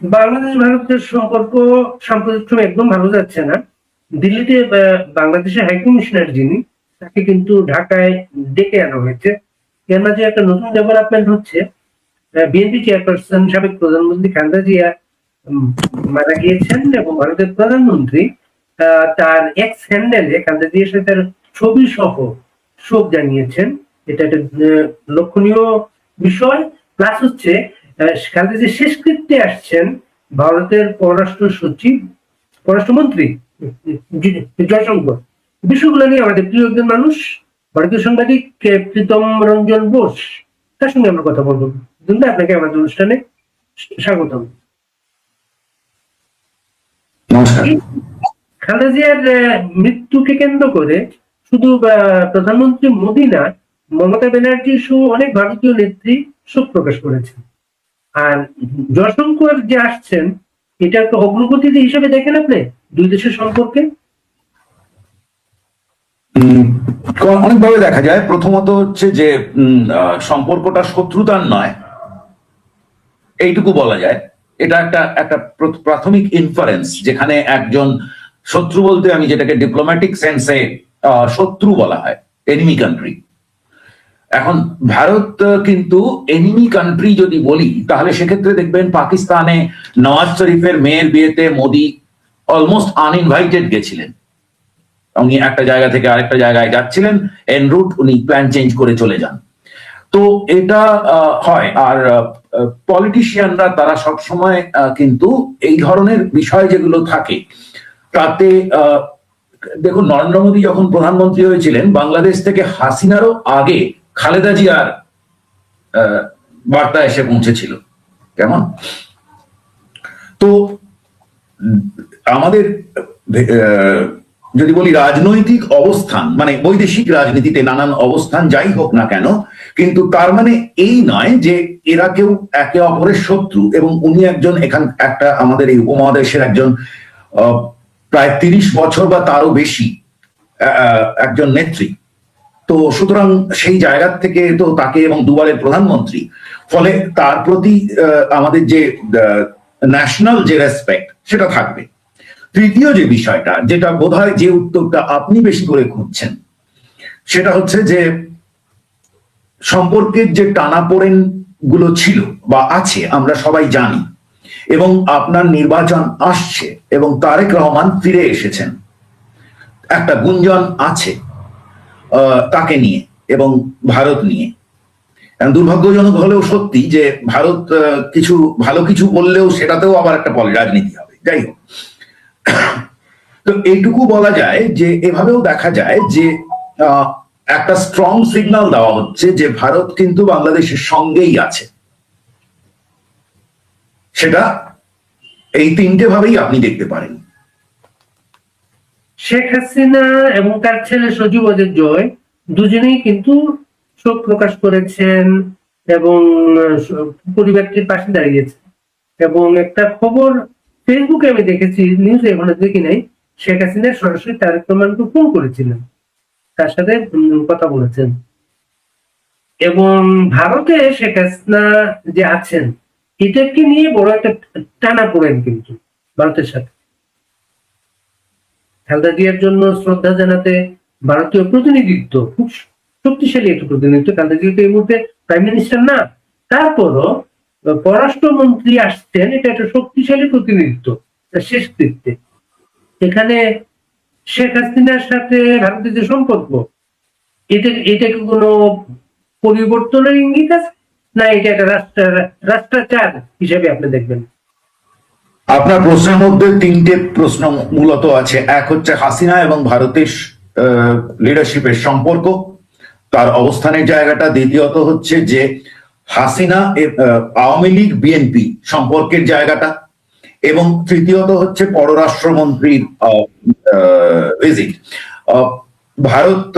বাংলাদেশ ভারতের সম্পর্ক সাম্প্রতিক সময় একদম ভালো যাচ্ছে না। দিল্লিতে বাংলাদেশের হাই কমিশনার যিনি, তাকে কিন্তু ঢাকায় ডেকে আনা হয়েছে। এর মাঝে একটা নতুন ডেভেলপমেন্ট হচ্ছে। বিএনপি চেয়ারপারসন সাবেক প্রধানমন্ত্রী খালেদা জিয়া মারা গিয়েছেন এবং ভারতের প্রধানমন্ত্রী তার এক্স হ্যান্ডেলে খালেদা জিয়ার সাথে তার ছবি সহ শোক জানিয়েছেন। এটা একটা লক্ষণীয় বিষয়। প্লাস হচ্ছে আহ, খালেদা জিয়া শেষকৃত্যে আসছেন ভারতের পররাষ্ট্র সচিব পররাষ্ট্রমন্ত্রী জয়শঙ্কর। বিষয়গুলো নিয়ে আমাদের প্রিয় একজন মানুষ ভারতীয় সাংবাদিক প্রীতম রঞ্জন বোস তার সঙ্গে আমরা কথা বলব। আপনাকে আমাদের অনুষ্ঠানে স্বাগতম। খালেদা জিয়ার মৃত্যুকে কেন্দ্র করে শুধু প্রধানমন্ত্রী মোদী না মমতা ব্যানার্জি সহ অনেক ভারতীয় নেত্রী শোক প্রকাশ করেছেন। আর জয়শঙ্কর যে আসছেন, এটা একটা অগ্রগতি হিসেবে দেখেন আপনি, দুই দেশের সম্পর্কে? অনেকভাবে দেখা যায়। প্রথমত হচ্ছে যে সম্পর্কটা শত্রুতার নয়। এইটুকু বলা যায়। এটা একটা একটা প্রাথমিক ইনফারেন্স যেখানে একজন শত্রু বলতে আমি যেটাকে ডিপ্লোম্যাটিক সেন্সে শত্রু বলা হয় এনিমি কান্ট্রি এখন ভারত কিন্তু এনিমি কান্ট্রি যদি বলি, তাহলে সেক্ষেত্রে দেখবেন পাকিস্তানে নওয়াজ শরীফের মেয়ের বিয়েতে মোদি অলমোস্ট আনইনভাইটেড গেছিলেন। উনি একটা জায়গা থেকে আরেকটা জায়গায় যাচ্ছিলেন এন রুট উনি প্ল্যান চেঞ্জ করে চলে যান। তো এটা হয়। আর পলিটিশিয়ানরা তারা সব সময় কিন্তু এই ধরনের বিষয় যেগুলো থাকে, তাতে দেখুন, নরেন্দ্র মোদী যখন প্রধানমন্ত্রী হয়েছিলেন, বাংলাদেশ থেকে হাসিনারও আগে খালেদা জিয়ার বার্তা এসে পৌঁছেছিল। কেমন? তো, আমাদের যদি বলি রাজনৈতিক অবস্থান মানে বৈদেশিক রাজনীতিতে নানান অবস্থান যাই হোক না কেন, কিন্তু তার মানে এই নয় যে এরা কেউ একে অপরের শত্রু এবং উনি একজন এখান, একটা আমাদের এই উপমহাদেশের একজন প্রায় তিরিশ বছর বা তারও বেশি একজন নেত্রী। তো সুতরাং সেই জায়গা থেকে তো তাকে এবং দুবারের প্রধানমন্ত্রী, ফলে তার প্রতি আমাদের যে ন্যাশনাল যে রেসপেক্ট সেটা থাকবে। তৃতীয় যে বিষয়টা, যেটা বোধহয় যে উত্তরটা আপনি বেশি করে খুঁজছেন, সেটা হচ্ছে যে সম্পর্কের যে টানাপোড়েনগুলো ছিল বা আছে, আমরা সবাই জানি, এবং আপনার নির্বাচন আসছে এবং তারেক রহমান ফিরে এসেছেন। একটা গুঞ্জন আছে। তাকে নিয়ে এবং ভারত নিয়ে। দুর্ভাগ্যজনক হলেও সত্যি যে ভারত কিছু ভালো কিছু বললেও সেটাতেও আবার একটা রাজনীতি হবে। যাই হোক। তো এইটুকু বলা যায় যে, এভাবেও দেখা যায় যে একটা স্ট্রং সিগন্যাল দেওয়া হচ্ছে যে ভারত কিন্তু বাংলাদেশের সঙ্গেই আছে। সেটা এই তিনটে ভাবেই আপনি দেখতে পারেন। শেখ হাসিনা এবং তার ছেলে সজীব অজের জয় দুজনেই কিন্তু শোক প্রকাশ করেছেন এবং পরিবারটির পাশে দাঁড়িয়েছে এবং একটা খবর ফেসবুকে আমি দেখেছি নিউজে এখনও দেখি নাই, শেখ হাসিনা সরাসরি তারেক রহমানকে ফোন করেছিলেন। তার সাথে কথা বলেছেন। এবং ভারতে শেখ হাসিনা যে আছেন, এটাকে নিয়ে বড় একটা টানা পড়েন কিন্তু ভারতের সাথে। খালেদা জিয়ার জন্য শ্রদ্ধা জানাতে ভারতীয় প্রতিনিধিত্ব খুব শক্তিশালী একটি প্রতিনিধিত্ব। খালেদা জিয়া এই মুহূর্তে প্রাইম মিনিস্টার না। তারপরও পররাষ্ট্রমন্ত্রী আসছেন, এটা একটা শক্তিশালী প্রতিনিধিত্ব শেষ কৃত্যে। এখানে শেখ হাসিনার সাথে ভারতের যে সম্পর্ক, এটা এটা কি কোনো পরিবর্তনের ইঙ্গিত আছে? না, এটা একটা রাষ্ট্র রাষ্ট্রাচার হিসেবে আপনি দেখবেন। আপনার প্রশ্নের মধ্যে তিনটে প্রশ্ন মূলত আছে। এক হচ্ছে হাসিনা এবং ভারতের লিডারশিপের সম্পর্ক, তার অবস্থানের জায়গাটা। দ্বিতীয়ত হচ্ছে যে হাসিনা আওয়ামী লীগ, বিএনপি সম্পর্কের জায়গাটা। এবং তৃতীয়ত হচ্ছে পররাষ্ট্রমন্ত্রীর ভারত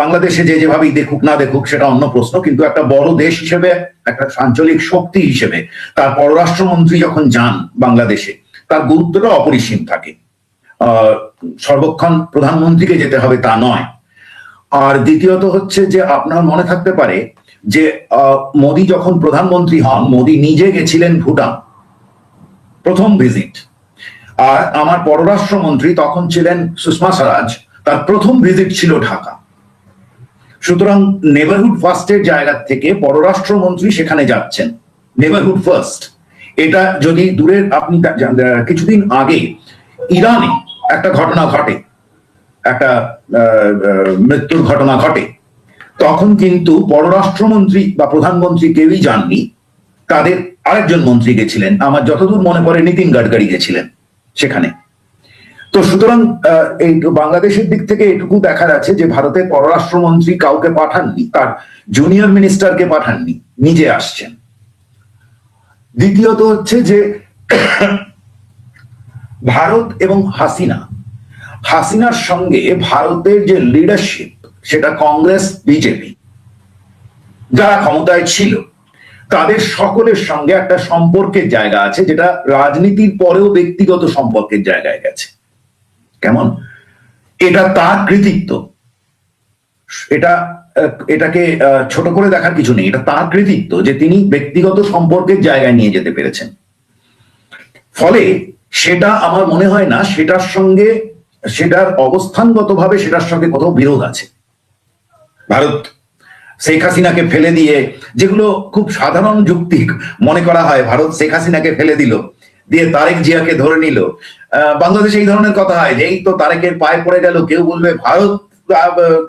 বাংলাদেশে যে যেভাবেই দেখুক না দেখুক সেটা অন্য প্রশ্ন, কিন্তু একটা বড় দেশ হিসেবে, একটা আঞ্চলিক শক্তি হিসেবে তার পররাষ্ট্রমন্ত্রী যখন যান বাংলাদেশে, তার গুরুত্বটা অপরিসীম থাকে। সর্বক্ষণ প্রধানমন্ত্রীকে যেতে হবে তা নয়। আর দ্বিতীয়ত হচ্ছে যে আপনার মনে থাকতে পারে যে মোদী যখন প্রধানমন্ত্রী হন, মোদী নিজে গেছিলেন ভুটান, প্রথম ভিজিট। আর আমার পররাষ্ট্রমন্ত্রী তখন ছিলেন সুষমা স্বরাজ, তার প্রথম ভিজিট ছিল ঢাকা। সুতরাং নেবারহুড ফার্স্টের জায়গা থেকে পররাষ্ট্রমন্ত্রী সেখানে যাচ্ছেন। Neighbourhood first. এটা যদি দূরের, আপনি কিছুদিন আগে ইরানে একটা ঘটনা ঘটে। একটা মৃত্যুর ঘটনা ঘটে। তখন কিন্তু পররাষ্ট্রমন্ত্রী বা প্রধানমন্ত্রী কেউই যাননি। তাদের আরেকজন মন্ত্রী গেছিলেন। আমার যতদূর মনে পড়ে, নীতিন গাডকারি গেছিলেন সেখানে। তো সুতরাং এই বাংলাদেশের দিক থেকে এটুকু দেখার আছে যে ভারতের পররাষ্ট্রমন্ত্রী কাউকে পাঠাননি, তার জুনিয়র মিনিস্টারকে পাঠাননি, নিজে আসছেন। দ্বিতীয়ত হচ্ছে যে ভারত এবং হাসিনা, হাসিনার সঙ্গে ভারতের যে লিডারশিপ সেটা কংগ্রেস, বিজেপি, যারা ক্ষমতায় ছিল, তাদের সকলের সঙ্গে একটা সম্পর্কের জায়গা আছে, যেটা রাজনীতির পরেও ব্যক্তিগত সম্পর্কের জায়গায় গেছে। কেমন? এটা তার কৃতিত্ব। এটা এটাকে ছোট করে দেখার কিছু নেই। এটা তার কৃতিত্ব যে তিনি ব্যক্তিগত সম্পর্কের জায়গায় নিয়ে যেতে পেরেছেন। ফলে সেটা আমার মনে হয় না, সেটার সঙ্গে, সেটার অবস্থানগতভাবে সেটার সঙ্গে কোথাও বিরোধ আছে। ভারত, শেখ হাসিনাকে ফেলে দিয়ে, যেগুলো খুব সাধারণ যুক্তি মনে করা হয়, ভারত শেখ হাসিনাকে ফেলে দিল, দিয়ে তারেক জিয়াকে ধরে নিল বাংলাদেশে এই ধরনের কথা হয় যে, এই তো তারেকের পায়ে পড়ে গেল, কেউ বলবে ভারত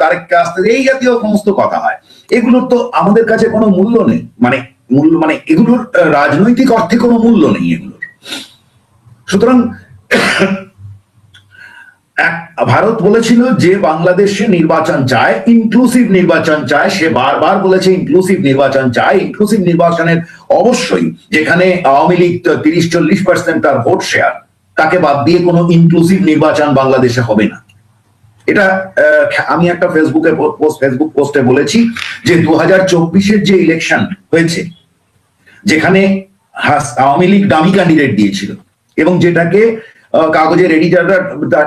তারেককে আসতে এই জাতীয় সমস্ত কথা হয়। এগুলোর তো আমাদের কাছে কোনো মূল্য নেই। মানে মূল্য মানে এগুলোর রাজনৈতিক অর্থে কোনো মূল্য নেই এগুলোর। সুতরাং ভারত বলেছিল যে বাংলাদেশে নির্বাচন চায় ইনক্লুসিভ নির্বাচন চায়, সে বারবার বলেছে ইনক্লুসিভ নির্বাচন চায়। ইনক্লুসিভ নির্বাচনের অবশ্যই যেখানে আওয়ামী লীগ তিরিশ চল্লিশ পার্সেন্ট তার ভোট শেয়ার তাকে বাদ দিয়ে কোনো ইনক্লুসিভ নির্বাচন বাংলাদেশে হবে না। এটা আমি একটা ফেসবুকে ফেসবুক পোস্টে বলেছি যে দু হাজার চব্বিশের যে ইলেকশন হয়েছে, যেখানে আওয়ামী লীগ ডামি ক্যান্ডিডেট দিয়েছিল এবং যেটাকে কাগজের এডিটাররা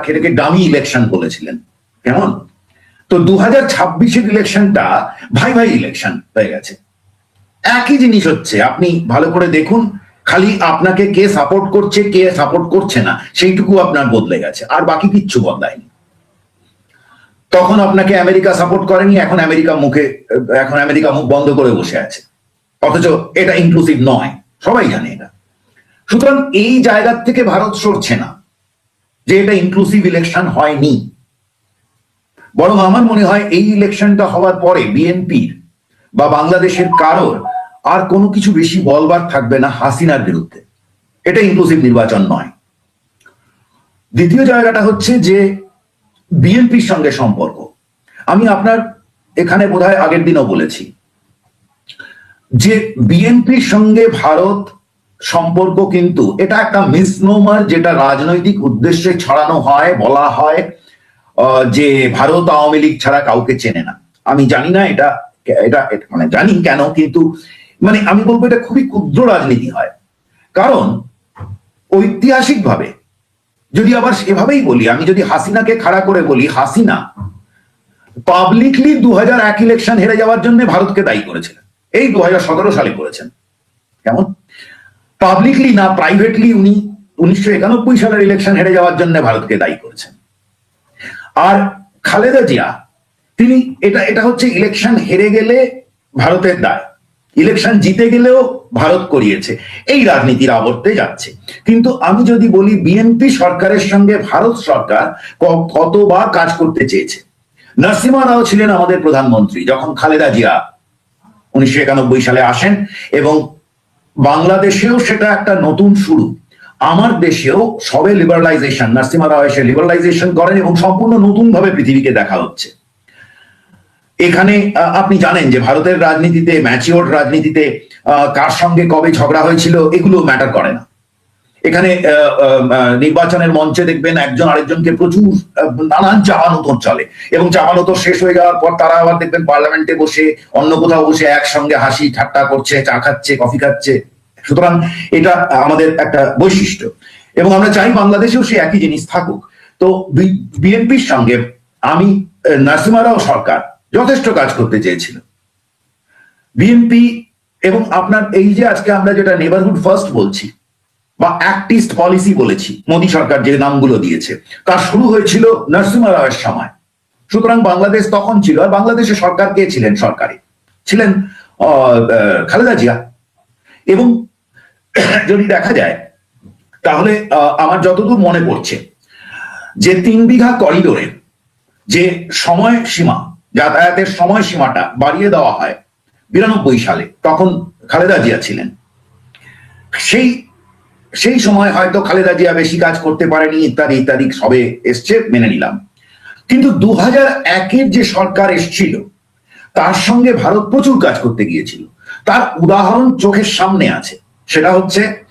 সেটাকে ডামি ইলেকশন বলেছিলেন। কেমন? তো দু হাজার ছাব্বিশের ইলেকশনটা ভাই ভাই ইলেকশন হয়ে গেছে। একই জিনিস হচ্ছে, আপনি ভালো করে দেখুন খালি আপনাকে কে সাপোর্ট করছে, কে সাপোর্ট করছে না, সেইটুকু আপনার বদলে গেছে, আর বাকি কিচ্ছু বদলায়নি। তখন আপনাকে আমেরিকা সাপোর্ট করেনি, এখন আমেরিকা মুখে, এখন আমেরিকা মুখ বন্ধ করে বসে আছে। অথচ এটা ইনক্লুসিভ নয়, সবাই জানে এটা। সুতরাং এই জায়গার থেকে ভারত সরছে না, যে এটা ইনক্লুসিভ ইলেকশন হয়নি। বরং আমার মনে হয় এই ইলেকশনটা হওয়ার পরে বিএনপির বা বাংলাদেশের কারোর আর কোনো কিছু বেশি বলবার থাকবে না হাসিনার বিরুদ্ধে। এটা ইনক্লুসিভ নির্বাচন নয়। দ্বিতীয় জায়গাটা হচ্ছে যে বিএনপির সঙ্গে সম্পর্ক। আমি আপনার এখানে বোধহয় আগের দিনও বলেছি যে বিএনপির সঙ্গে ভারত সম্পর্ক কিন্তু এটা একটা মিসনোমার যেটা রাজনৈতিক উদ্দেশ্যে ছড়ানো হয়, বলা হয় যে ভারত আওয়ামী লীগ ছাড়া কাউকে চেনে না। আমি জানি না এটা এটা- মানে জানি কেন, কিন্তু মানে আমি বলব এটা খুবই ক্ষুদ্র রাজনীতি হয়। কারণ ঐতিহাসিকভাবে যদি আবার এভাবেই বলি, আমি যদি হাসিনাকে খাড়া করে বলি, হাসিনা পাবলিকলি দু হাজার এক ইলেকশন হেরে যাওয়ার জন্য ভারতকে দায়ী করেছিলেন। এই দু হাজার সতেরো সালে করেছেন। কেমন? পাবলিকলি না প্রাইভেটলি উনি উনিশশো একানব্বই সালের ইলেকশন হেরে যাওয়ার জন্য ভারতকে দায়ী করেছেন। আর খালেদা জিয়া, তিনি এটা এটা হচ্ছে ইলেকশন হেরে গেলে ভারতের দায়। ইলেকশন জিতে গেলেও ভারত করিয়েছে। এই রাজনীতির আবর্তে যাচ্ছে। কিন্তু আমি যদি বলি, বিএনপি সরকারের সঙ্গে ভারত সরকার ক- কতবার কাজ করতে চেয়েছে। নরসিমা রাও ছিলেন আমাদের প্রধানমন্ত্রী, যখন খালেদা জিয়া উনিশশো একানব্বই সালে আসেন এবং বাংলাদেশেও সেটা একটা নতুন শুরু। আমার দেশেও সবে লিবারালাইজেশন নাসিমা রাও এসে লিবারালাইজেশন করেন এবং সম্পূর্ণ নতুন ভাবে পৃথিবীকে দেখা হচ্ছে। এখানে আপনি জানেন যে ভারতের রাজনীতিতে ম্যাচিওর রাজনীতিতে কার সঙ্গে কবে ঝগড়া হয়েছিল এগুলো ম্যাটার করে না। এখানে নির্বাচনের মঞ্চে দেখবেন একজন আরেকজনকে প্রচুর নানান চাপানোতর চলে। এবং চাপানোতর শেষ হয়ে যাওয়ার পর তারা আবার দেখবেন পার্লামেন্টে বসে অন্য কোথাও বসে একসঙ্গে হাসি ঠাট্টা করছে চা খাচ্ছে কফি খাচ্ছে। সুতরাং এটা আমাদের একটা বৈশিষ্ট্য। এবং আমরা চাই বাংলাদেশেও সে একই জিনিস থাকুক। তো বিএনপির সঙ্গে আমি আহ, নাসিমা রাও সরকার। যথেষ্ট কাজ করতে চেয়েছিল বিএনপি এবং আপনার এই যে আজকে আমরা যেটা নেবারহুড ফার্স্ট বলছি, বা অ্যাক্টিস্ট পলিসি বলেছি, মোদী সরকার যে নামগুলো দিয়েছে, তার শুরু হয়েছিল নরসিংহ রাওয়ের সময়। সুতরাং বাংলাদেশ তখন ছিল, আর বাংলাদেশের সরকার কে ছিলেন সরকারে? ছিলেন খালেদা জিয়া। এবং যদি দেখা যায়, তাহলে আমার যতদূর মনে পড়ছে, যে তিন বিঘা করিডোরে যে সময় সীমা যাতায়াতের সময় সীমাটা বাড়িয়ে দেওয়া হয় বিরানব্বই সালে, তখন খালেদা জিয়া ছিলেন। সেই সেই সময় হয়তো খালেদা জিয়া বেশি কাজ করতে পারেনি, ইত্যাদি ইত্যাদি, সবে এসছে, মেনে নিলাম। কিন্তু দু হাজার একের যে সরকার এসছিল, তার সঙ্গে ভারত প্রচুর কাজ করতে গিয়েছিল। তার উদাহরণ চোখের সামনে আছে। সেটা হচ্ছে,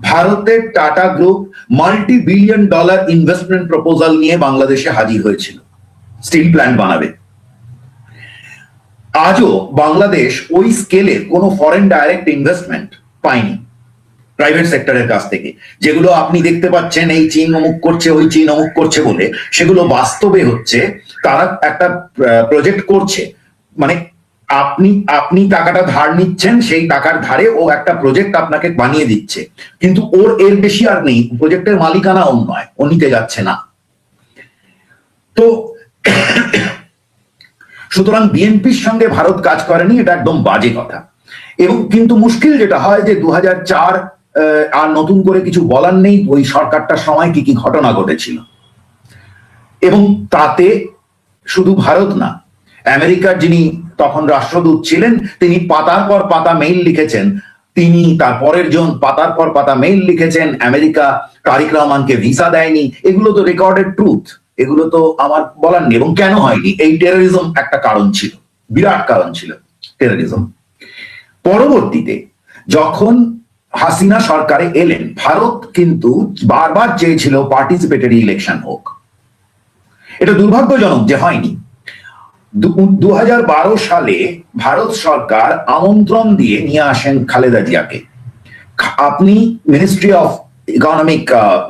ভারতের Tata group multi billion dollar investment proposal নিয়ে বাংলাদেশে হাজির হয়েছিল। স্টিল প্ল্যান্ট বানাবে। আজও বাংলাদেশ ওই স্কেলে কোনো ফরেন ডাইরেক্ট ইনভেস্টমেন্ট পায়নি প্রাইভেট সেক্টরের কাছ থেকে। যেগুলো আপনি দেখতে পাচ্ছেন, এই চীন অমুক করছে, ওই চীন অমুক করছে বলে, সেগুলো বাস্তবে হচ্ছে তারা একটা প্রজেক্ট করছে। মানে আপনি আপনি টাকাটা ধার নিচ্ছেন, সেই টাকার ধারে ও একটা প্রজেক্ট আপনাকে বানিয়ে দিচ্ছে। কিন্তু ওর এর বেশি আর নেই প্রজেক্টের মালিকানা ও নয়, ও নিতে যাচ্ছে না। তো সুতরাং বিএনপির সঙ্গে ভারত কাজ করেনি, এটা একদম বাজে কথা। এবং কিন্তু মুশকিল যেটা হয় যে দু আর নতুন করে কিছু বলার নেই, ওই সরকারটার সময় কি কি ঘটনা ঘটেছিল। এবং তাতে শুধু ভারত না, আমেরিকার যিনি তখন রাষ্ট্রদূত ছিলেন, তিনি পাতার পর পাতা মেইল লিখেছেন। তিনি তার পরের জন পাতার পর পাতা মেইল লিখেছেন, আমেরিকা তারিক রহমানকে ভিসা দেয়নি। এগুলো তো রেকর্ডেড ট্রুথ এগুলো তো আমার বলার নেই, এবং কেন হয়নি? এই টেরোরিজম একটা কারণ ছিল, বিরাট কারণ ছিল টেরোরিজম পরবর্তীতে যখন হাসিনা সরকারে এলেন, ভারত কিন্তু বারবার চেয়েছিল পার্টিসিপেটরি ইলেকশন হোক। এটা দুর্ভাগ্যজনক যে হয়নি। দু হাজার বারো সালে ভারত সরকার আমন্ত্রণ দিয়ে নিয়ে আসেন খালেদা জিয়াকে। আপনি মিনিস্ট্রি অফ ইকোনমিক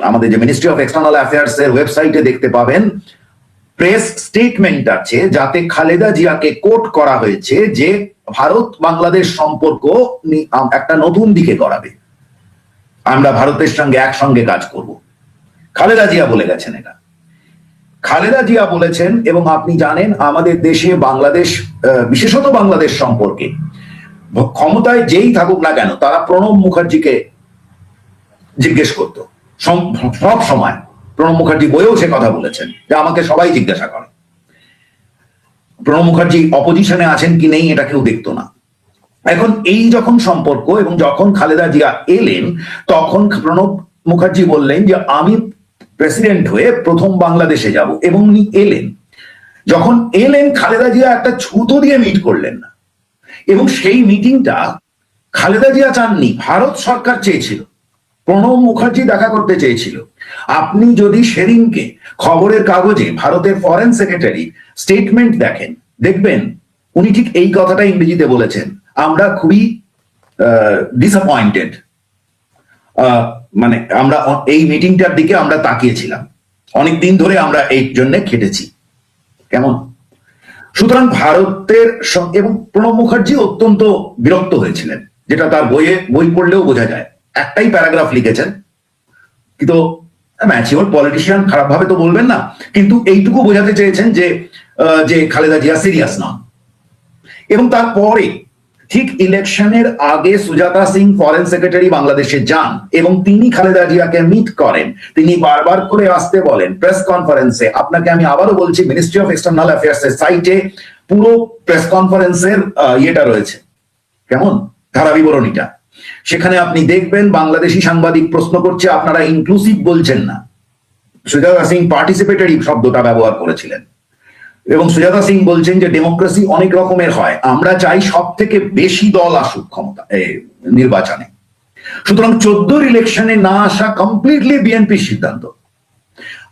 আমাদের যে মিনিস্ট্রি অফ এক্সটার্নাল অ্যাফেয়ার্স এর ওয়েবসাইটে দেখতে পাবেন। প্রেস স্টেটমেন্ট আছে, যাতে খালেদা জিয়াকে কোট করা হয়েছে যে ভারত বাংলাদেশ সম্পর্ক একটা নতুন দিকে গড়াবে। আমরা ভারতের সঙ্গে একসঙ্গে কাজ করব। খালেদা জিয়া বলে গেছেন এটা। খালেদা জিয়া বলেছেন, এবং আপনি জানেন, আমাদের দেশে বাংলাদেশ বিশেষত বাংলাদেশ সম্পর্কে, ক্ষমতায় যেই থাকুক না কেন, তারা প্রণব মুখার্জিকে জিজ্ঞেস করত। সব সময় প্রণব মুখার্জি বইয়েও সে কথা বলেছেন, যে আমাকে সবাই জিজ্ঞাসা করে। প্রণব মুখার্জি অপোজিশনে আছেন কি নেই এটা কেউ দেখতো না। এখন এই যখন সম্পর্ক এবং যখন খালেদা জিয়া এলেন, তখন প্রণব মুখার্জি বললেন যে, আমি প্রেসিডেন্ট হয়ে প্রথম বাংলাদেশে যাব এবং উনি এলেন। যখন এলেন, খালেদা জিয়া একটা ছুতো দিয়ে মিট করলেন না। এবং সেই মিটিংটা খালেদা জিয়া চাননি, ভারত সরকার চেয়েছিল। প্রণব মুখার্জি দেখা করতে চেয়েছিল। আপনি যদি সেদিনকে খবরের কাগজে ভারতের ফরেন সেক্রেটারি স্টেটমেন্ট দেখেন, দেখবেন উনি ঠিক এই কথাটা ইংরেজিতে বলেছেন, আমরা খুবই ডিসঅ্যাপয়েন্টেড মানে আমরা এই মিটিংটার দিকে আমরা তাকিয়েছিলাম। অনেক দিন ধরে আমরা এই জন্য খেটেছি। কেমন? সুতরাং ভারতের এবং প্রণব মুখার্জি অত্যন্ত বিরক্ত হয়েছিলেন, যেটা তার বইয়ে, বই পড়লেও বোঝা যায়। একটাই প্যারাগ্রাফ লিখেছেন। কিন্তু ম্যাচিওর পলিটিশিয়ান খারাপ ভাবে তো বলবেন না, কিন্তু এইটুকু বোঝাতে চেয়েছেন যে যে খালেদা জিয়া সিরিয়াস নন। এবং তারপরে, ঠিক ইলেকশনের আগে সুজাতা সিং ফরেন সেক্রেটারি বাংলাদেশে যান এবং তিনি খালেদা জিয়াকে মিট করেন। তিনি বারবার করে আসতে বলেন, প্রেস কনফারেন্সে, আপনাকে আমি আবারও বলছি মিনিস্ট্রি অফ এক্সটার্নাল অ্যাফেয়ার্স এর সাইটে পুরো প্রেস কনফারেন্সের ইয়েটা রয়েছে। কেমন? ধারা বিবরণীটা সেখানে আপনি দেখবেন বাংলাদেশি সাংবাদিক প্রশ্ন করছে, আপনারা ইনক্লুসিভ বলছেন না। সুজাতা সিং পার্টিসিপেটরি শব্দটা ব্যবহার করেছিলেন। এবং সুজাতা সিং বলছেন যে ডেমোক্রেসি অনেক রকমের হয়। আমরা চাই সব থেকে বেশি দল আসুক ক্ষমতা নির্বাচনে। সুতরাং চোদ্দোর ইলেকশনে না আসা কমপ্লিটলি বিএনপির সিদ্ধান্ত।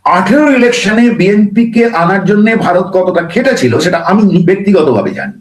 আঠেরো ইলেকশনে বিএনপি কে আনার জন্য ভারত কতটা খেটেছিল, সেটা আমি ব্যক্তিগতভাবে জানি।